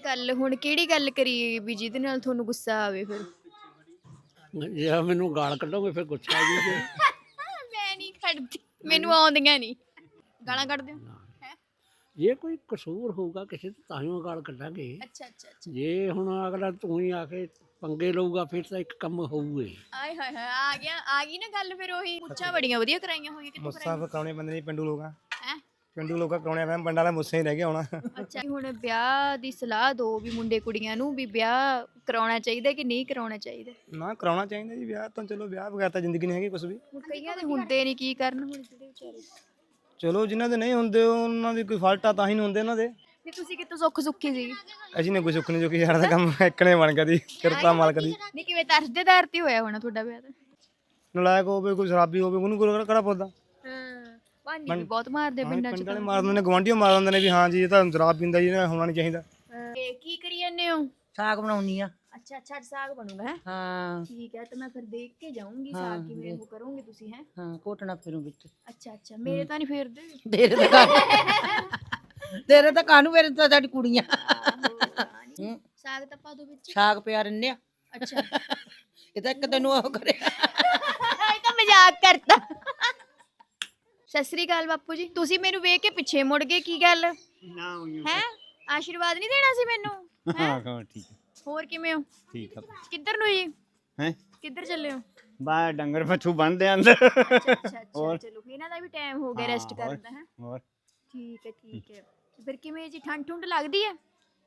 ਗੱਲ ਹੁਣ ਕਿਹੜੀ ਗੱਲ ਕਰੀ ਵੀ ਜਿਹਦੇ ਨਾਲ ਤੁਹਾਨੂੰ ਗੁੱਸਾ ਆਵੇ ਫਿਰ? ਜੇ ਮੈਨੂੰ ਗਾਲ ਕੱਢੋਗੇ ਫਿਰ ਗੁੱਸਾ ਆ ਜੂਗੇ ਮੈਂ ਨਹੀਂ ਕੱਢਦੀ ਮੈਨੂੰ ਆਉਂਦੀਆਂ ਨਹੀਂ। ਗਾਲਾਂ ਕੱਢਦੇ ਹੋ ਹੈ? ਜੇ ਕੋਈ ਕਸੂਰ ਹੋਊਗਾ ਕਿਸੇ ਤੇ ਤਾਂ ਹੀ ਉਹ ਗਾਲ ਕੱਢਾਂਗੇ। ਅੱਛਾ ਅੱਛਾ ਅੱਛਾ। ਜੇ ਹੁਣ ਅਗਲਾ ਤੂੰ ਹੀ ਆ ਕੇ ਪੰਗੇ ਲਊਗਾ ਫਿਰ ਤਾਂ ਇੱਕ ਕੰਮ ਹੋਊਗੇ ਆਏ ਹਾਏ ਹਾਏ ਆ ਗਿਆ ਆ ਗਈ ਨਾ ਗੱਲ ਫਿਰ ਉਹੀ। ਪੁੱਛਾਂ ਬੜੀਆਂ ਵਧੀਆ ਕਰਾਈਆਂ ਹੋਈਆਂ ਕਿੱਥੋਂ ਮੁੱਸਾ ਫਿਰ ਕਰਾਉਣੇ ਬੰਦੇ ਨਹੀਂ ਪਿੰਡੂ ਲੋਕਾਂ। ਪਿੰਡੂ ਲੋਕਾਂ ਕਰਾਉਣੇ ਮੈਂ ਪਿੰਡਾਂ ਦਾ ਮੁੱਸੇ ਹੀ ਰਹਿ ਗਿਆ ਹੋਣਾ। ਅੱਛਾ ਹੁਣ ਵਿਆਹ ਦੀ ਸਲਾਹ ਦੋ ਵੀ ਮੁੰਡੇ ਕੁੜੀਆਂ ਨੂੰ ਵੀ ਵਿਆਹ ਕਰਾਉਣਾ ਚਾਹੀਦਾ ਕਿ ਨਹੀਂ ਕਰਾਉਣਾ ਚਾਹੀਦਾ? ਨਾ ਕਰਾਉਣਾ ਚਾਹੀਦਾ ਜੀ ਵਿਆਹ ਤਾਂ ਚਲੋ ਵਿਆਹ ਬਗੈਰ ਤਾਂ ਜ਼ਿੰਦਗੀ ਨਹੀਂ ਹੈਗੀ ਕੁਝ ਵੀ। ਹੁਣ ਕਈਆਂ ਦੇ ਹੁੰਦੇ ਨਹੀਂ ਕੀ ਕਰਨ ਹੁਣ ਜਿਹੜੇ ਵਿਚਾਰੇ। ਚਲੋ ਜਿਨ੍ਹਾਂ ਦੇ ਨਹੀਂ ਹੁੰਦੇ ਉਹਨਾਂ ਦੀ ਕੋਈ ਫਾਲਟ ਆ ਤਾਂ ਹੀ ਨਹੀਂ ਹੁੰਦੇ ਉਹਨਾਂ ਦੇ। ਤੇ ਤੁਸੀਂ ਕਿਤੋਂ ਸੁੱਖ ਸੁੱਖੀ ਸੀ ਅਸੀਂ ਨੇ ਕੋਈ ਸੁੱਖ ਨਹੀਂ ਜੋ ਕਿ ਯਾਰ ਦਾ ਕੰਮ ਇੱਕਣੇ ਬਣ ਗਿਆ ਦੀ ਕਿਰਪਾ ਮਾਲਕ ਦੀ। ਨਹੀਂ ਕਿਵੇਂ ਤਰਸਦੇ ਦਰ ਤੇ ਹੋਇਆ ਹੋਣਾ ਤੁਹਾਡਾ ਵਿਆਹ ਤਾਂ? ਨਲਾਇਕ ਹੋਵੇ ਕੋਈ ਸ਼ਰਾਬੀ ਹੋਵੇ ਉਹਨੂੰ ਕੋਈ ਕਿਹੜਾ ਪੁੱਛਦਾ? ਭਾਂਡੀ ਵੀ ਬਹੁਤ ਮਾਰਦੇ ਪਿੰਡਾਂ ਚ ਪਿੰਡ ਵਾਲੇ ਮਾਰ ਦਿੰਦੇ ਨੇ ਗਵਾਂਢੀਆਂ ਮਾਰ ਦਿੰਦੇ ਨੇ ਵੀ ਹਾਂ ਜੀ ਇਹ ਤਾਂ ਸ਼ਰਾਬ ਪੀਂਦਾ ਜੀ ਇਹ ਹੋਣਾ ਨਹੀਂ ਚਾਹੀਦਾ। ਤੇ ਕੀ ਕਰੀ ਜਾਂਦੇ ਹੋ? ਸਾਗ ਬਣਾਉਣੀ ਆ। ਅੱਛਾ ਅੱਛਾ ਅੱਜ ਸਾਗ ਬਣੂਗਾ ਹੈ? ਹਾਂ। ਠੀਕ ਹੈ ਤਾਂ ਮੈਂ ਫਿਰ ਦੇਖ ਕੇ ਜਾਊਂਗੀ ਸਾਗ ਕਿਵੇਂ ਉਹ ਕਰੋਗੇ ਤੁਸੀਂ ਹੈ? ਹਾਂ ਕੋਟਣਾ ਫਿਰੂ ਵਿੱਚ। ਅੱਛਾ ਅੱਛਾ ਮੇਰੇ ਤਾਂ ਨਹੀਂ ਫੇਰਦੇ। ਤੇਰੇ ਤਾਂ ਕਾਹਨੂੰ ਤੇਰੇ ਤਾਂ ਕਾਹਨੂੰ ਮੇਰੇ ਤਾਂ ਸਾਡੀ ਕੁੜੀਆਂ। ਸਾਗ ਤਾਂ ਪਾ ਦੋ ਵਿੱਚ। ਸਾਗ ਪਿਆ ਆ। ਅੱਛਾ। ਇਹ ਤਾਂ ਇੱਕ ਤੈਨੂੰ ਉਹ ਕਰਿਆ। ਇਹ ਤਾਂ ਮਜ਼ਾਕ ਕਰਤਾ ਸਤਿ ਸ੍ਰੀ ਅਕਾਲ ਬਾਪੂ ਜੀ। ਤੁਸੀਂ ਮੈਨੂੰ ਵੇਖ ਕੇ ਪਿੱਛੇ ਮੁੜ ਗਏ ਕੀ ਗੱਲ? ਹੈ? ਆਸ਼ੀਰਵਾਦ ਨਹੀਂ ਦੇਣਾ ਸੀ ਮੈਨੂੰ? ਹੈਂ? ਹਾਂ? ਠੀਕ ਹੋਰ ਕਿਵੇਂ ਹੋ? ਠੀਕ ਆ। ਕਿੱਧਰ ਨੂੰ ਜੀ? ਹੈ? ਕਿੱਧਰ ਚੱਲੇ ਹੋ? ਬਾ ਡੰਗਰ ਪਛੂ ਬੰਨਦੇ ਅੰਦਰ। ਅੱਛਾ ਚਲੋ ਇਹਨਾਂ ਦਾ ਵੀ ਟਾਈਮ ਹੋ ਗਿਆ ਰੈਸਟ। ਕਰਨ ਦਾ ਹੈ? ਹੋਰ? ਠੀਕ ਹੈ ਠੀਕ ਹੈ। ਫਿਰ ਕਿਵੇਂ ਜੀ ਠੰਡ ਠੁੰਡ ਲੱਗਦੀ ਹੈ?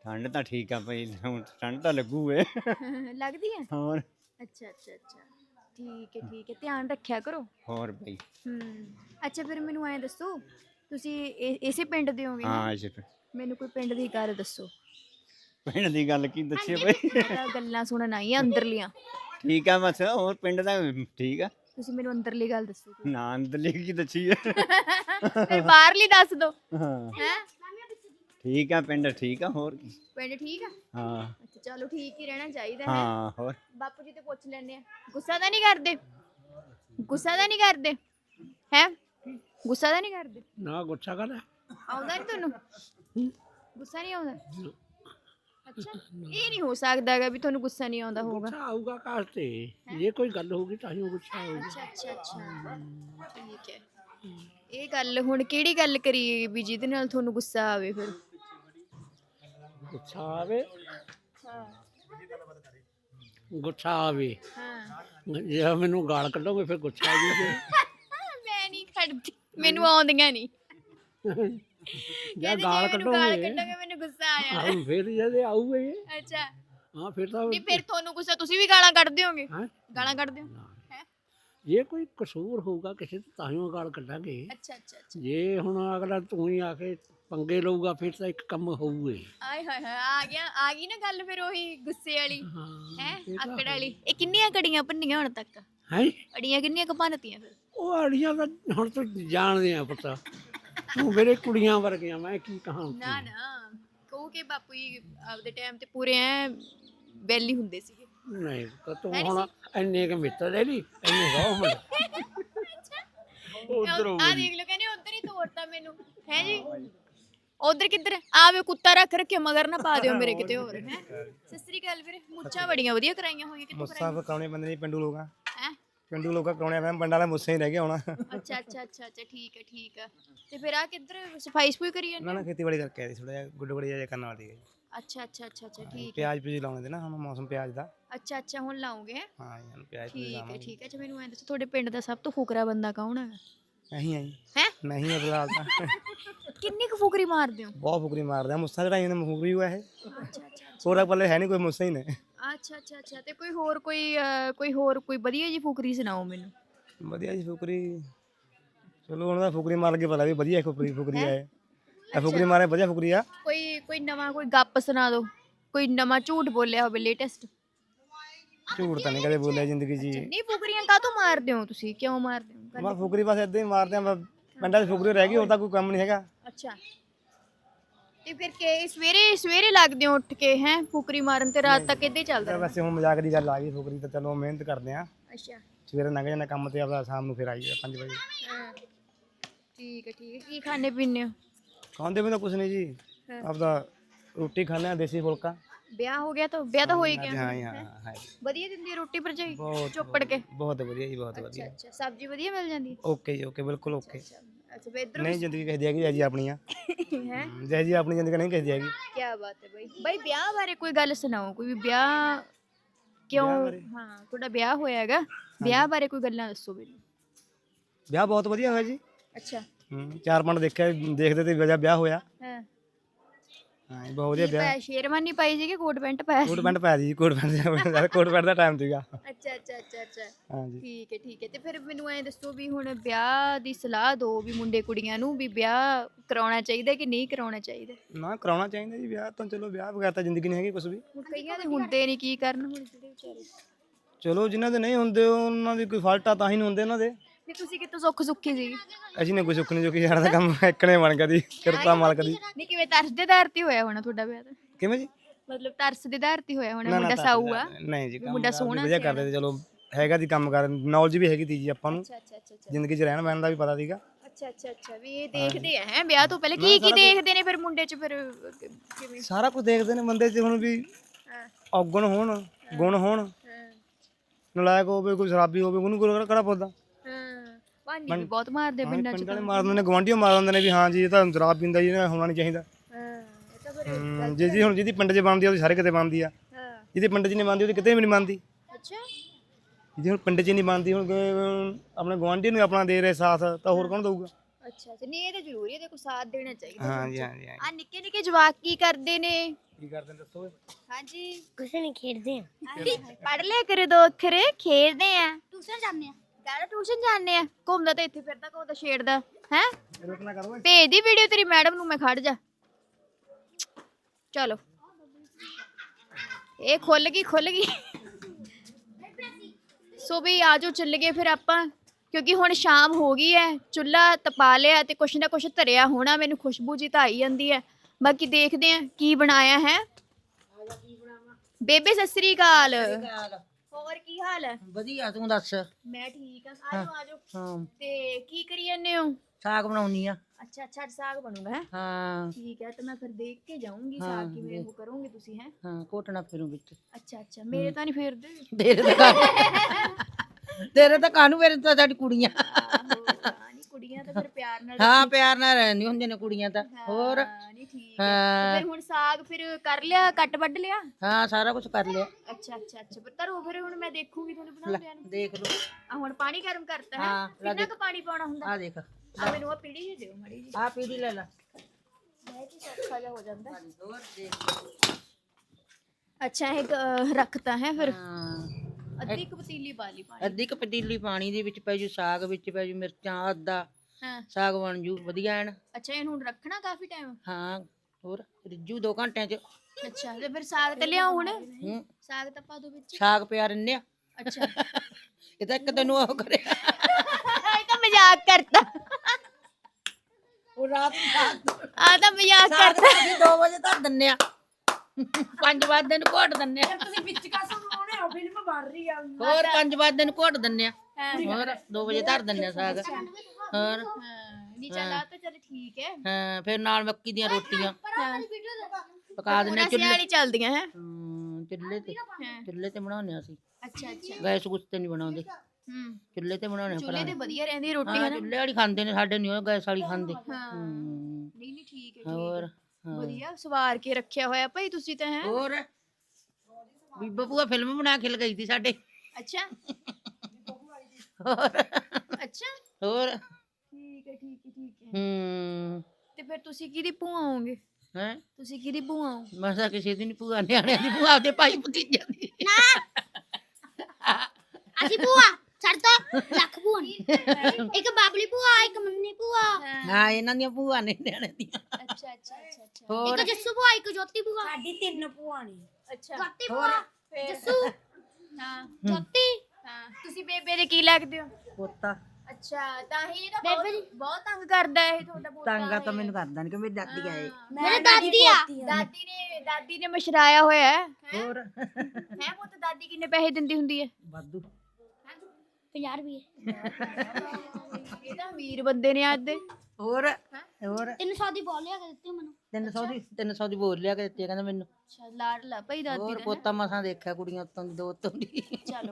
ਠੰਡ ਤਾਂ ਠੀਕ ਆ ਭਈ ਹੁਣ ਠੰਡ ਤਾਂ ਲੱਗੂ ਏ। ਲੱਗਦੀ ਹੈ? ਹੋਰ? ਅੱਛਾ ਅੱਛਾ ਅੱਛਾ। ਠੀਕ ਹੈ ਠੀਕ ਹੈ। ਧਿਆਨ ਰੱਖਿਆ ਕਰੋ। ਹੋਰ ਭਈ ਹੂੰ। ਅੱਛਾ ਫਿਰ ਮੈਨੂੰ ਐਂ ਦੱਸੋ ਤੁਸੀਂ ਇਸੇ ਪਿੰਡ ਦੇ ਹੋਗੇ ਹਾਂ ਇਸ ਮੈਨੂੰ ਕੋਈ ਪਿੰਡ ਦੀ ਗੱਲ ਦੱਸੋ। ਪਿੰਡ ਦੀ ਗੱਲ ਕੀ ਮੈਂ ਤਾਂ ਗੱਲਾਂ ਸੁਣਨ ਆਈ ਆ ਅੰਦਰਲੀਆਂ। ਠੀਕ ਆ ਬਸ ਹੋਰ ਪਿੰਡ ਦਾ ਠੀਕ ਆ? ਤੁਸੀਂ ਮੈਨੂੰ ਅੰਦਰਲੀ ਗੱਲ ਦੱਸੋ ਕੋਈ। ਨਾ ਅੰਦਰਲੀ ਕੀ ਦੱਸੀਏ? ਫਿਰ ਬਾਹਰਲੀ ਦੱਸ ਦਿਓ ਹਾਂ। ਹੈ? ਠੀਕ ਆ ਪਿੰਡ ਠੀਕ ਆ ਹੋਰ ਕੀ? ਪਿੰਡ ਠੀਕ ਆ? ਹਾਂ। ਚਲੋ ਠੀਕ ਹੀ ਰਹਿਣਾ ਚਾਹੀਦਾ ਹੈ। ਹਾਂ ਹੋਰ? ਬਾਪੂ ਜੀ ਤੇ ਪੁੱਛ ਲੈਂਦੇ ਆ। ਗੁੱਸਾ ਤਾਂ ਨਹੀਂ ਕਰਦੇ? ਗੁੱਸਾ ਤਾਂ ਨਹੀਂ ਕਰਦੇ? ਹੈ? ਗੁੱਸਾ ਤਾਂ ਨਹੀਂ ਕਰਦੇ? ਨਾ ਗੁੱਸਾ ਕਰ ਆਉਂਦਾ ਨਹੀਂ ਤੁਹਾਨੂੰ? ਗੁੱਸਾ ਨਹੀਂ ਆਉਂਦਾ? ਅੱਛਾ ਇਹ ਨਹੀਂ ਹੋ ਸਕਦਾ ਹੈਗਾ ਵੀ ਤੁਹਾਨੂੰ ਗੁੱਸਾ ਨਹੀਂ ਆਉਂਦਾ ਹੋਊਗਾ। ਗੁੱਸਾ ਆਊਗਾ ਕਾਸ ਤੇ? ਜੇ ਕੋਈ ਗੱਲ ਹੋਊਗੀ ਤਾਂ ਹੀ ਉਹ ਗੁੱਸਾ ਆਊਗਾ ਅੱਛਾ ਅੱਛਾ ਅੱਛਾ। ਠੀਕ ਹੈ। ਇਹ ਗੱਲ ਹੁਣ ਕਿਹੜੀ ਗੱਲ ਕਰੀ ਵੀ ਜਿਹਦੇ ਨਾਲ ਤੁਹਾਨੂੰ ਗੁੱਸਾ ਆਵੇ ਫਿਰ? ਗੁੱਸਾ ਆਵੇ? ਗੁੱਸਾ ਆਵੇ। ਹਾਂ। ਜੇ ਮੈਨੂੰ ਗਾਲ ਕੱਢੋਗੇ ਫਿਰ ਗੁੱਸਾ ਆ ਜੂਗੇ। ਮੈਂ ਨਹੀਂ ਕੱਢਦੀ ਮੈਨੂੰ ਆਉਂਦੀਆਂ ਨਹੀਂ। ਜਾਂ ਗਾਲ ਗਾਲ ਕੱਢੋਗੇ। ਕੱਢੋਗੇ ਮੈਨੂੰ ਗੁੱਸਾ ਆਇਆ ਆਹ ਫਿਰ ਜਦੇ ਆਊਗੇ ਅੱਛਾ। ਹਾਂ ਫਿਰ ਤਾਂ ਨਹੀਂ ਫਿਰ ਤੁਹਾਨੂੰ ਗੁੱਸਾ ਤੁਸੀਂ ਵੀ ਗਾਲਾਂ ਕੱਢਦੇ ਹੋਗੇ? ਹਾਂ? ਗਾਲਾਂ ਕੱਢਦੇ ਹੋ? ਹੈ? ਜੇ ਕੋਈ ਕਸੂਰ ਹੋਊਗਾ ਕਿਸੇ ਤੇ ਤਾਂ ਹੀ ਉਹ ਗਾਲ ਕੱਢਾਂਗੇ। ਅੱਛਾ ਅੱਛਾ ਅੱਛਾ। ਜੇ ਹੁਣ ਅਗਲਾ ਤੂੰ ਹੀ ਆ ਕੇ ਪੰਗੇ ਲਊਗਾ ਫਿਰ ਤਾਂ ਇੱਕ ਕੰਮ ਹੋਊਗੇ ਆਏ ਹਾਏ ਹਾਏ ਆ ਗਿਆ ਆ ਗਈ ਨਾ ਗੱਲ ਫਿਰ ਉਹੀ ਗੁੱਸੇ ਵਾਲੀ। ਹਾਂ ਹੈ ਆਕੜ ਵਾਲੀ। ਇਹ ਕਿੰਨੀਆਂ ਕੜੀਆਂ ਭੰਨੀਆਂ ਹੁਣ ਤੱਕ? ਹੈ? ਅੜੀਆਂ ਕਿੰਨੀਆਂ ਕੁ ਭੰਨਤੀਆਂ ਫਿਰ? ਉਹ ਆੜੀਆਂ ਦਾ ਹੁਣ ਤੂੰ ਜਾਣਦੇ ਆ ਪਤਾ। ਤੂੰ ਮੇਰੇ ਕੁੜੀਆਂ ਵਰਗੀਆਂ ਮੈਂ ਕੀ ਕਹਾਂ ਨਾ ਨਾ। ਕਹੋ ਕਿ ਬਾਪੂ ਜੀ ਆਪਦੇ ਟਾਈਮ ਤੇ ਪੂਰੇ ਐ ਬੈਲੀ ਹੁੰਦੇ ਸੀਗੇ। ਨਹੀਂ ਤਾਂ ਤੂੰ ਹੁਣ ਇੰਨੇ ਕੁ ਮਿੱਤਰ ਲੈ ਲਈ ਇੰਨੇ ਗਾਹ ਹੁਣ ਉਧਰ ਆ ਦੇਖ ਲਓ ਕਹਿੰਦੇ ਉਧਰ ਹੀ ਤੋੜਤਾ ਮੈਨੂੰ। ਹੈ ਜੀ? ਉਧਰ ਕਿੱਧਰ? ਆਵੇ ਕੁੱਤਾ ਰੱਖ ਰੱਖਿਆ ਮਗਰ ਨਾ ਪਾ ਦਿਓ ਮੇਰੇ ਕਿਤੇ ਹੋਰ ਹੈ? ਸਤਿ ਸ੍ਰੀ ਅਕਾਲ। ਵੀਰੇ ਮੁੱਛਾਂ ਬੜੀਆਂ ਵਧੀਆ ਕਰਾਈਆਂ ਹੋਈਆਂ ਕਿਤੋਂ ਮੁੱਸਾ ਫਿਰ ਕਰਾਉਣੇ ਬੰਦੇ ਨਹੀਂ ਪਿੰਡੂ ਲੋਕਾਂ। ਹੈ? ਪਿੰਡੂ ਲੋਕਾਂ ਕਰਾਉਣੇ ਮੈਂ ਪਿੰਡਾਂ ਦਾ ਮੁੱਸੇ ਹੀ ਰਹਿ ਗਿਆ ਹੋਣਾ। ਅੱਛਾ ਅੱਛਾ ਅੱਛਾ ਅੱਛਾ ਠੀਕ ਹੈ ਠੀਕ ਹੈ। ਤੇ ਫਿਰ ਆ ਕਿੱਧਰ ਸਫ਼ਾਈ ਸਫੂਈ ਕਰੀ ਜਾਂਦੇ ਨਾ ਨਾ ਖੇਤੀਬਾੜੀ ਕਰਕੇ ਆਏ ਥੋੜਾ ਜਿਹਾ ਗੁੱਡ ਗੁੱਡ ਜਿਹਾ ਕਰਨ ਵਾਲੀ ਹੈ। ਅੱਛਾ ਅੱਛਾ ਅੱਛਾ ਅੱਛਾ ਠੀਕ ਹੈ। ਪਿਆਜ਼ ਪਿਊਜ਼ ਲਾਉਣੇ ਤੇ ਨਾ ਹੁਣ ਮੌਸਮ ਪਿਆਜ਼ ਦਾ। ਅੱਛਾ ਅੱਛਾ ਹੁਣ ਲਾਉਂਗੇ ਹੈਂ? ਹਾਂ ਹੁਣ ਪਿਆਜ਼ ਠੀਕ ਹੈ ਠੀਕ ਹੈ। ਅੱਛਾ ਮੈਨੂੰ ਐਂ ਦੱਸੋ ਤੁਹਾਡੇ ਪਿੰਡ ਦਾ ਸਭ ਤੋਂ ਫੁਕਰਾ ਬੰਦਾ ਕੌਣ ਹੈਗਾ ਨਹੀਂ ਆਈ ਹੈ ਨਹੀਂ ਹੈ ਫਿਲਹਾਲ ਤਾਂ। ਕਿੰਨੀ ਕੁ ਫੁਕਰੀ ਮਾਰਦੇ ਹੋ ਬਹੁਤ ਫੁਕਰੀ ਮਾਰਦਾ ਮੁੱਸਾ ਚੜਾਈ ਨੇ ਫੁਕਰੀ ਹੋਇਆ ਇਹ ਅੱਛਾ ਅੱਛਾ ਸੋਰਾ ਪੱਲੇ ਹੈ ਨਹੀਂ ਕੋਈ ਮੁੱਸਾ ਹੀ ਨੇ ਅੱਛਾ ਅੱਛਾ ਅੱਛਾ ਤੇ ਕੋਈ ਹੋਰ ਕੋਈ ਅਹ, ਕੋਈ ਹੋਰ ਕੋਈ ਵਧੀਆ ਜੀ ਫੁਕਰੀ ਸੁਣਾਓ ਮੈਨੂੰ ਵਧੀਆ ਜੀ ਫੁਕਰੀ ਚਲੋ ਉਹਨਾਂ ਦਾ ਫੁਕਰੀ ਮਾਰ ਕੇ ਪਤਾ ਵੀ ਵਧੀਆ ਫੁਕਰੀ ਫੁਕਰੀ ਆ ਇਹ ਇਹ ਫੁਕਰੀ ਮਾਰੇ ਵਧੀਆ ਫੁਕਰੀ ਆ ਕੋਈ ਕੋਈ ਨਵਾਂ ਕੋਈ ਗੱਪ ਸੁਣਾ ਦਿਓ ਕੋਈ ਨਵਾਂ ਝੂਠ ਬੋਲਿਆ ਹੋਵੇ ਲੇਟੈਸਟ ਝੂਠ ਤਾਂ ਨਹੀਂ ਕਦੇ ਬੋਲਿਆ ਜ਼ਿੰਦਗੀ ਜੀ ਨਹੀਂ ਫੁਕਰੀਆਂ ਕਾਹਤੋਂ ਮਾਰਦੇ ਹੋ ਤੁਸੀਂ ਕਿਉਂ ਮਾਰਦੇ ਹੋ ਮੈਂ ਫੁਕਰੀ ਬਸ ਏਦਾਂ ਹੀ ਮਾਰਦੇ ਆ ਬਸ ਪਿੰਡਾਂ 'ਚ ਫੁਕਰੀ ਰਹਿ ਗਈ ਹੋਰ ਤਾਂ ਕੋਈ ਕੰਮ ਨਹੀਂ ਹੈਗਾ ਅੱਛਾ ਤੇ ਫਿਰ ਕਿ ਸਵੇਰੇ ਸਵੇਰੇ ਲੱਗਦੇ ਹੋ ਉੱਠ ਕੇ ਹੈ ਫੁਕਰੀ ਮਾਰਨ ਤੇ ਰਾਤ ਤੱਕ ਇੱਦਾਂ ਹੀ ਚੱਲਦਾ ਤਾਂ ਵੈਸੇ ਹੁਣ ਮਜ਼ਾਕ ਦੀ ਗੱਲ ਆ ਗਈ ਫੁਕਰੀ ਤਾਂ ਚਲੋ ਮਿਹਨਤ ਕਰਦੇ ਆ ਅੱਛਾ ਸਵੇਰੇ ਲੰਘ ਜਾਂਦਾ ਕੰਮ ਤੇ ਆਪਦਾ ਸ਼ਾਮ ਨੂੰ ਫਿਰ ਆਈਏ 5 ਵਜੇ ਹਾਂ ਠੀਕ ਹੈ ਠੀਕ ਹੈ ਕੀ ਖਾਣੇ ਪੀਣੇ ਹੋ ਖਾਂਦੇ ਵੀ ਤਾਂ ਕੁਛ ਨਹੀਂ ਜੀ ਆਪਦਾ ਰੋਟੀ ਖਾਂਦੇ ਆ ਦੇਸੀ ਫੁਲਕਾ ਵਿਆਹ ਹੋ ਗਿਆ ਤਾਂ ਵਿਆਹ ਤਾਂ ਹੋ ਹੀ ਗਿਆ। ਹਾਂ ਹਾਂ? ਹਾਂ ਵਧੀਆ ਦਿੰਦੀ ਹੈ ਰੋਟੀ ਭਰਜਾਈ? ਬਹੁਤ ਚੁੱਪੜ ਕੇ। ਬਹੁਤ ਵਧੀਆ ਜੀ ਬਹੁਤ ਅੱਛਾ ਵਧੀਆ। ਅੱਛਾ ਸਬਜ਼ੀ ਵਧੀਆ ਮਿਲ ਜਾਂਦੀ? ਓਕੇ ਜੀ ਓਕੇ ਬਿਲਕੁਲ ਓਕੇ। ਅੱਛਾ ਅੱਛਾ। ਫਿਰ ਇਧਰ ਨਹੀਂ ਜ਼ਿੰਦਗੀ ਕਿਸੇ ਦੀ ਹੈਗੀ ਜੀ ਆਪਣੀਆਂ ਹੈ? ਜੈ ਜੀ ਆਪਣੀ ਜ਼ਿੰਦਗੀ ਨਹੀਂ ਕਿਸੇ ਦੀ ਹੈਗੀ। ਕੀ ਬਾਤ ਹੈ ਬਈ। ਬਈ ਵਿਆਹ ਬਾਰੇ ਕੋਈ ਗੱਲ ਸੁਣਾਓ? ਕੋਈ ਵੀ ਵਿਆਹ ਕਿਉਂ? ਹਾਂ ਤੁਹਾਡਾ ਵਿਆਹ ਹੋਇਆ ਹੈਗਾ। ਵਿਆਹ ਬਾਰੇ ਕੋਈ ਗੱਲਾਂ ਦੱਸੋ ਮੈਨੂੰ। ਵਿਆਹ ਬਹੁਤ ਵਧੀਆ ਹੋਇਆ ਜੀ। ਅੱਛਾ। ਹੂੰ ਚਾਰ ਪੰਜ ਦੇਖਿਆ ਦੇਖਦੇ ਤੇ ਵਜਾ ਵਿਆਹ ਹੋਇਆ। ਹਾਂ। ਹਾਂ ਜੀ, ਬਹੁਤ ਵਧੀਆ ਕੀ ਵਿਆਹ। ਪਾਇਆ ਸ਼ੇਰਵਾਨੀ ਪਾਈ ਸੀ ਕਿ ਕੋਟ ਪੈਂਟ ਪਾਇਆ ਕੋਟ ਪੈਂਟ ਪਾਇਆ ਜੀ ਕੋਟ ਪੈਂਟ ਕੋਟ ਪੈਂਟ ਦਾ ਟਾਈਮ ਸੀਗਾ। ਅੱਛਾ ਅੱਛਾ ਅੱਛਾ ਅੱਛਾ। ਹਾਂ ਜੀ। ਠੀਕ ਹੈ ਠੀਕ ਹੈ। ਤੇ ਫਿਰ ਮੈਨੂੰ ਐਂ ਦੱਸੋ ਵੀ ਹੁਣ ਵਿਆਹ ਦੀ ਸਲਾਹ ਦਿਓ ਵੀ ਮੁੰਡੇ ਕੁੜੀਆਂ ਨੂੰ ਵੀ ਵਿਆਹ ਕਰਾਉਣਾ ਚਾਹੀਦਾ ਕਿ ਨਹੀਂ ਕਰਾਉਣਾ ਚਾਹੀਦਾ? ਨਾ ਕਰਾਉਣਾ ਚਾਹੀਦਾ ਜੀ ਵਿਆਹ ਤਾਂ ਚਲੋ ਵਿਆਹ ਬਗੈਰ ਤਾਂ ਜ਼ਿੰਦਗੀ ਨਹੀਂ ਹੈਗੀ ਕੁਝ ਵੀ। ਹੁਣ ਕਈਆਂ ਦੇ ਹੁੰਦੇ ਨਹੀਂ ਕੀ ਕਰਨ ਹੁਣ ਜਿਹੜੇ ਵਿਚਾਰੇ। ਚਲੋ ਜਿਨ੍ਹਾਂ ਦੇ ਨਹੀਂ ਹੁੰਦੇ ਉਹਨਾਂ ਦੀ ਕੋਈ ਫਾਲਟ ਆ ਤਾਂ ਹੀ ਨਹੀਂ ਹੁੰਦੇ ਉਹਨਾਂ ਦੇ। ਤੇ ਤੁਸੀਂ ਕਿਤੋਂ ਸੁੱਖ ਸੁੱਖੀ ਸੀ? ਅਸੀਂ ਨੇ ਕੋਈ ਸੁੱਖ ਨਹੀਂ ਜੋ ਕਿ ਸਾਡਾ ਤਾਂ ਕੰਮ ਇੱਕਣੇ ਬਣ ਗਿਆ ਦੀ ਕਿਰਪਾ ਮਾਲਕ ਦੀ। ਨਹੀਂ ਕਿਵੇਂ ਤਰਸ ਦੇ ਆਧਾਰ ਤੇ ਹੋਇਆ ਹੋਣਾ ਤੁਹਾਡਾ ਵਿਆਹ ਤਾਂ? ਕਿਵੇਂ ਜੀ? ਮਤਲਬ ਤਰਸ ਦੇ ਆਧਾਰ ਤੇ ਹੋਇਆ ਹੋਣਾ ਮੁੰਡਾ ਸਾਊ ਆ। ਨਹੀਂ ਜੀ ਕੰਮ ਮੁੰਡਾ ਸੋਹਣਾ ਵਧੀਆ। ਕਰਦੇ ਤੇ ਚਲੋ ਹੈਗਾ ਦੀ ਕੰਮ ਕਰ ਨੌਲੇਜ ਵੀ ਹੈਗੀ ਤੀ ਜੀ ਆਪਾਂ ਨੂੰ। ਅੱਛਾ ਅੱਛਾ ਅੱਛਾ ਅੱਛਾ। ਜ਼ਿੰਦਗੀ 'ਚ ਰਹਿਣ ਬਹਿਣ ਦਾ ਵੀ ਪਤਾ ਸੀਗਾ। ਅੱਛਾ ਅੱਛਾ ਅੱਛਾ ਵੀ ਇਹ ਦੇਖਦੇ ਆ ਹੈ ਵਿਆਹ ਤੋਂ ਪਹਿਲੇ ਕੀ ਕੀ ਦੇਖਦੇ ਨੇ ਫਿਰ ਮੁੰਡੇ 'ਚ ਫਿਰ ਕਿਵੇਂ? ਸਾਰਾ ਕੁਝ ਦੇਖਦੇ ਨੇ ਬੰਦੇ 'ਚ ਹੁਣ ਵੀ ਔਗਣ ਹੋਣ ਗੁਣ ਹੋਣ। ਨਲਾਇਕ ਹੋਵੇ ਕੋਈ ਸ਼ਰਾਬੀ ਹੋਵੇ ਉਹਨੂੰ ਕੋਈ ਕਿਹੜਾ ਪੁੱਛਦਾ? ਭਾਂਡੀ ਵੀ ਬਹੁਤ ਮਾਰਦੇ ਪਿੰਡਾਂ 'ਚ ਪਿੰਡ ਵਾਲੇ ਮਾਰ ਦਿੰਦੇ ਨੇ ਗਵਾਂਢੀਓ ਮਾਰ ਦਿੰਦੇ ਨੇ ਵੀ ਹਾਂ ਜੀ ਇਹ ਤਾਂ ਸ਼ਰਾਬ ਪੀਂਦਾ ਜੀ ਇਹਨੇ ਹੋਣਾ ਨਹੀਂ ਚਾਹੀਦਾ। ਹਾਂ ਇਹ ਤਾਂ ਫਿਰ ਹਮ, ਜੇ ਜੀ ਹੁਣ ਜਿਹਦੀ ਪਿੰਡ 'ਚ ਬਣਦੀ ਆ ਉਹਦੀ ਸਾਰੇ ਕਿਤੇ ਬਣਦੀ ਆ। ਹਾਂ। ਜਿਹਦੀ ਪਿੰਡ 'ਚ ਨਹੀਂ ਬਣਦੀ ਉਹਦੀ ਕਿਤੇ ਵੀ ਨਹੀਂ ਬਣਦੀ। ਅੱਛਾ। ਜੇ ਹੁਣ ਪਿੰਡ 'ਚ ਨਹੀਂ ਬਣਦੀ ਹੁਣ ਗ- ਆਪਣੇ ਗਵਾਂਢੀ ਨੂੰ ਆਪਣਾ ਦੇ ਰਹੇ ਸਾਥ ਤਾਂ ਹੋਰ ਕੌਣ ਦਊਗਾ? ਅੱਛਾ ਅੱਛਾ। ਨਹੀਂ ਇਹ ਤਾਂ ਜ਼ਰੂਰੀ ਹੈ ਦੇਖੋ ਸਾਥ ਦੇਣਾ ਚਾਹੀਦਾ ਹਾਂ ਜੀ ਹਾਂ ਜੀ। ਆ ਨਿੱਕੇ ਨਿੱਕੇ ਜਵਾਕ ਕੀ ਕਰਦੇ ਨੇ? ਕੀ ਕਰਦੇ ਨੇ ਦੱਸੋ। ਹਾਂਜੀ। ਕੁਛ ਨਹੀਂ ਖੇਡਦੇ ਆ। ਪੜ ਲਿਆ ਕਰੋ ਦੋ ਅੱਖਰ ਖੇਡਦੇ ਆ। ਟਿਊਸ਼ਨ ਜਾਂਦੇ ਆ। ਦਾਦਾ ਟਿਊਸ਼ਨ ਜਾਂਦੇ ਆ। ਘੁੰਮਦਾ ਤਾਂ ਇੱਥੇ ਫਿਰਦਾ ਘੁੰਮਦਾ ਛੇੜਦਾ ਹੈ? ਰੋਕਣਾ ਕਰੋ ਭੇਜ ਦੀ ਵੀਡੀਓ ਤੇਰੀ ਮੈਡਮ ਨੂੰ ਮੈਂ ਖੜ ਜਾ। ਚਲੋ। ਇਹ ਖੁੱਲ ਗਈ ਖੁੱਲ ਗਈ। ਸੋ ਵੀ ਆਜੋ ਚੱਲ ਗਏ ਫਿਰ ਆਪਾਂ। ਕਿਉਂਕਿ ਹੁਣ ਸ਼ਾਮ ਹੋ ਗਈ ਹੈ ਚੁੱਲ੍ਹਾ ਤਪਾ ਲਿਆ ਤੇ ਕੁਛ ਨਾ ਕੁਛ ਧਰਿਆ ਹੋਣਾ ਮੈਨੂੰ ਖੁਸ਼ਬੂ ਜੀ ਤਾਂ ਆਈ ਜਾਂਦੀ ਹੈ ਬਾਕੀ ਦੇਖਦੇ ਆ ਕੀ ਬਣਾਇਆ ਹੈ। ਬੇਬੇ ਸਤਿ ਸ੍ਰੀ ਅਕਾਲ। ਹੋਰ ਕੀ ਹਾਲ ਹੈ? ਵਧੀਆ ਤੂੰ ਦੱਸ? ਮੈਂ ਠੀਕ ਆ ਆਜੋ ਆਜੋ। ਹਾਂ। ਤੇ ਕੀ ਕਰੀ ਜਾਂਦੇ ਹੋ? ਸਾਗ ਬਣਾਉਣੀ ਆ। ਅੱਛਾ ਅੱਛਾ ਅੱਜ ਸਾਗ ਬਣੂਗਾ ਹੈਂ? ਹਾਂ। ਠੀਕ ਹੈ ਤੇ ਮੈਂ ਫਿਰ ਦੇਖ ਕੇ ਜਾਊਂਗੀ ਸਾਗ ਕਿਵੇਂ ਉਹ ਕਰੋਗੇ ਤੁਸੀਂ ਹੈ? ਹਾਂ ਕੋਟਣਾ ਫਿਰੂ ਵਿੱਚ। ਅੱਛਾ ਅੱਛਾ ਮੇਰੇ ਤਾਂ ਨਹੀਂ ਫੇਰਦੇ। ਤੇਰੇ ਤਾਂ ਕਾਹਨੂੰ- ਤੇਰੇ ਤਾਂ ਕਾਹਨੂੰ ਮੇਰੇ ਤਾਂ ਸਾਡੀ ਕੁੜੀਆਂ। ਨਹੀਂ ਕੁੜੀਆਂ ਤਾਂ ਫਿਰ ਪਿਆਰ ਨਾਲ ਹਾਂ ਪਿਆਰ ਨਾਲ ਰਹਿੰਦੀ ਹੁੰਦੀਆਂ ਨੇ ਕੁੜੀਆਂ ਤਾਂ। ਹੋਰ? ਹਾਂ, ਨਹੀਂ ਠੀਕ ਹੈ। ਹਾਂ ਫਿਰ ਹੁਣ ਸਾਗ ਫਿਰ ਕਰ ਲਿਆ ਕੱਟ ਵੱਢ ਲਿਆ? ਹਾਂ ਸਾਰਾ ਕੁਝ ਕਰ ਲਿਆ। ਅੱਛਾ ਅੱਛਾ ਅੱਛਾ। ਪਰ ਧਰੋ ਫਿਰ ਹੁਣ ਮੈਂ ਦੇਖੂਗੀ ਤੁਹਾਨੂੰ ਬਣਾਉਂਦਿਆਂ ਨੂੰ। ਦੇਖ ਲਓ। ਆ ਹੁਣ ਪਾਣੀ ਗਰਮ ਕਰਤਾ ਹੈ। ਹਾਂ, ਲੈ ਕਿੰਨਾ ਕੁ ਪਾਣੀ ਪਾਉਣਾ ਹੁੰਦਾ? ਆ ਦੇਖ। ਆ ਮੈਨੂੰ ਆ ਪੀੜੀ ਜਿਹੀ ਦਿਓ ਮੜੀ ਜੀ ਆ ਪੀੜੀ ਲੈ ਲੈ। ਮੈਂ ਕੀ ਸੌਖਾ ਜਿਹਾ ਹੋ ਜਾਂਦਾ। ਹੋਰ ਦੇਖ ਅੱਛਾ ਇਹ ਗ- ਰੱਖਤਾ ਹੈ ਫਿਰ। ਹਾਂ। ਅੱਧੀ ਕੁ ਪਤੀਲੀ ਪਾ ਲਈ ਪਾਣੀ। ਅੱਧੀ ਕ ਪਤੀਲੀ ਪਾਣੀ ਦੇ ਵਿੱਚ ਪੈ ਜੂ ਸਾਗ ਵਿੱਚ ਪੈ ਜੂ ਮਿਰਚਾਂ ਆਦਾ ਹਾਂ। ਸਾਗ ਬਣ ਜੂ ਵਧੀਆ ਐਨ। ਅੱਛਾ ਇਹਨੂੰ ਹੁਣ ਰੱਖਣਾ ਕਾਫੀ ਟਾਈਮ ਹਾਂ। ਹੋਰ ਰਿੱਜੂ 2 ਘੰਟਿਆਂ ਚ। ਅੱਛਾ ਤੇ ਫਿਰ ਸਾਗ ਤੇ ਲਿਆਓ ਹੁਣ? ਹੂੰ। ਸਾਗ ਤਾਂ ਪਾ ਦੋ ਵਿੱਚ। ਸਾਗ ਪਿਆ ਰਿੰਨਿਆ ਅੱਛਾ। ਇਹ ਤਾਂ ਇੱਕ ਤੈਨੂੰ ਉਹ ਕਰਿਆ। ਇਹ ਤਾਂ ਮਜ਼ਾਕ ਕਰਤਾ। ਉਹ ਰਾਤ ਆ ਤਾਂ ਮਜ਼ਾਕ ਸਾਗ ਕਰਤਾ। ਅਸੀਂ 2 ਵਜੇ ਤੱਕ ਦਿੰਨੇ ਆ। 5 ਵਜੇ ਦਿਨ ਘੋਟ ਦਿੰਨੇ ਆ। ਤੁਸੀਂ ਵਿੱਚ ਕਾ ਸੁਣਾਉਣੇ ਹੋ ਫਿਲਮ ਬਣ ਰਹੀ ਆ। ਹੋਰ 5 ਵਜੇ ਦਿਨ ਘੋਟ ਦਿੰਨੇ ਆ। ਹੋਰ 2 ਵਜੇ ਧਰ ਦਿੰਨੇ ਆ ਸਾਗ। ਹੋਰ। ਨਹੀਂ ਚੱਲ ਆ ਤਾਂ ਚੱਲ ਠੀਕ ਹੈ। ਹਾਂ ਫਿਰ ਨਾਲ ਮੱਕੀ ਦੀਆਂ ਰੋਟੀਆਂ। ਪਕਾ ਦਿੰਨੇ ਚੁੱਲ੍ਹੇ ਸਿਆਲੀ ਚੱਲਦੀਆਂ ਹੈ। ਚੁੱਲ੍ਹੇ ਤੇ ਚੁੱਲ੍ਹੇ ਤੇ ਬਣਾਉਂਦੇ ਆ ਅਸੀਂ। ਅੱਛਾ ਅੱਛਾ। ਗੈਸ ਗੁੱਸ ਤੇ ਨਹੀਂ ਬਣਾਉਂਦੇ। ਹੂੰ। ਚੁੱਲ੍ਹੇ ਤੇ ਬਣਾਉਂਦੇ ਆ ਚੁੱਲ੍ਹੇ ਤੇ ਵਧੀਆ ਰਹਿੰਦੀ ਹੈ ਰੋਟੀ ਹਾਂ ਨਾ ਚੁੱਲ੍ਹੇ ਵਾਲੀ ਖਾਂਦੇ ਨੇ ਸਾਡੇ ਨਹੀਂ ਉਹ ਗੈਸ ਵਾਲੀ ਖਾਂਦੇ। ਹਾਂ। ਨਹੀਂ ਨਹੀਂ ਠੀਕ ਹੈ ਠੀਕ ਹੋਰ। ਵਧੀਆ ਸਵਾਰ ਕੇ ਰੱਖਿਆ ਹੋਇਆ ਭਾਈ ਤੁਸੀਂ ਤਾਂ ਹੈ? ਹੋਰ? ਬੀਬਾ ਭੂਆ ਫਿਲਮ ਬਣਾ ਕੇ ਲਗਾਈ ਸੀ ਸਾਡੇ। ਅੱਛਾ। ਹੋਰ? ਅੱਛਾ। ਹੋਰ? ਠੀਕ ਹੈ। ਤੇ ਫਿਰ ਤੁਸੀਂ ਕਿਹਦੀ ਭੂਆ ਹੋਵੋਗੇ? ਹੈ? ਤੁਸੀਂ ਕਿਹਦੀ ਭੂਆ ਹੋ? ਮਸਾ ਕਿਸੇ ਦੀ ਨਹੀਂ ਭੂਆ ਨਿਆਣਿਆਂ ਦੀ ਭੂਆ ਆਪਦੇ ਭਾਈ ਭਤੀਜਿਆਂ ਦੀ। ਅਸੀਂ ਭੂਆ ਛੱਡ ਤਾ ਲੱਖ ਭੂਆ ਨੀ। ਇੱਕ ਬਾਬਲੀ ਭੂਆ ਇੱਕ ਮੰਮੀ ਭੂਆ। ਹਾਂ ਇਹਨਾਂ ਦੀਆਂ ਭੂਆ ਨੇ ਨਿਆਣਿਆਂ ਦੀਆਂ। ਅੱਛਾ ਅੱਛਾ ਅੱਛਾ ਅੱਛਾ। ਹੋਰ? ਇੱਕ ਜੱਸੂ ਭੂਆ ਇੱਕ ਜੋਤੀ ਭੂਆ। ਸਾਡੀ ਤਿੰਨ ਭੂਆ ਨੇ। ਅੱਛਾ। ਜੋਤੀ ਭੂਆ ਜੱਸੂ। ਹਾਂ। ਜੋਤੀ। ਹਾਂ। ਤੁਸੀਂ ਬੇਬੇ ਦੇ ਕੀ ਲੱਗਦੇ ਹੋ? ਪੋਤਾ। ਅੱਛਾ ਤਾਂ ਹੀ ਇਹਦਾ ਬਹੁਤ ਬਹੁਤ ਤੰਗ ਕਰਦਾ ਇਹ ਤੁਹਾਡਾ ਪੋਤਾ ਤੰਗਾ ਤਾਂ ਮੈਨੂੰ ਕਰਦਾ ਨਹੀਂ ਕਿ ਮੇਰੀ ਦਾਦੀ ਆਏ। ਮੇਰੇ ਦਾਦੀ ਆ। ਦਾਦੀ। ਨੇ ਦਾਦੀ ਨੇ ਮਸ਼ਰਾਇਆ ਹੋਇਆ ਹੈ। ਹੋਰ? ਹੈ ਪੁੱਤ ਦਾਦੀ ਕਿੰਨੇ ਪੈਸੇ ਦਿੰਦੀ ਹੁੰਦੀ ਹੈ? ਵਾਧੂ। 50 ਰੁਪਏ। ਇਹ ਤਾਂ ਅਮੀਰ ਬੰਦੇ ਨੇ ਅੱਜ ਦੇ। ਹੋਰ? ਹੋਰ? 300 ਦੀ ਬੋਲ ਲਿਆ ਕੇ ਦਿੱਤੀ ਮੈਨੂੰ। 300 ਦੀ 300 ਦੀ ਬੋਲ ਲਿਆ ਕੇ ਦਿੱਤੀ ਆ, ਕਹਿੰਦਾ ਮੈਨੂੰ। ਅੱਛਾ ਲਾਡਲਾ ਭਈ ਦਾਦੀ ਹੋਰ ਦਾ ਪੋਤਾ ਮਸਾਂ ਦੇਖਿਆ ਕੁੜੀਆਂ ਤੋਂ ਦੋ ਤੋਂ ਦੀ। ਚਲੋ।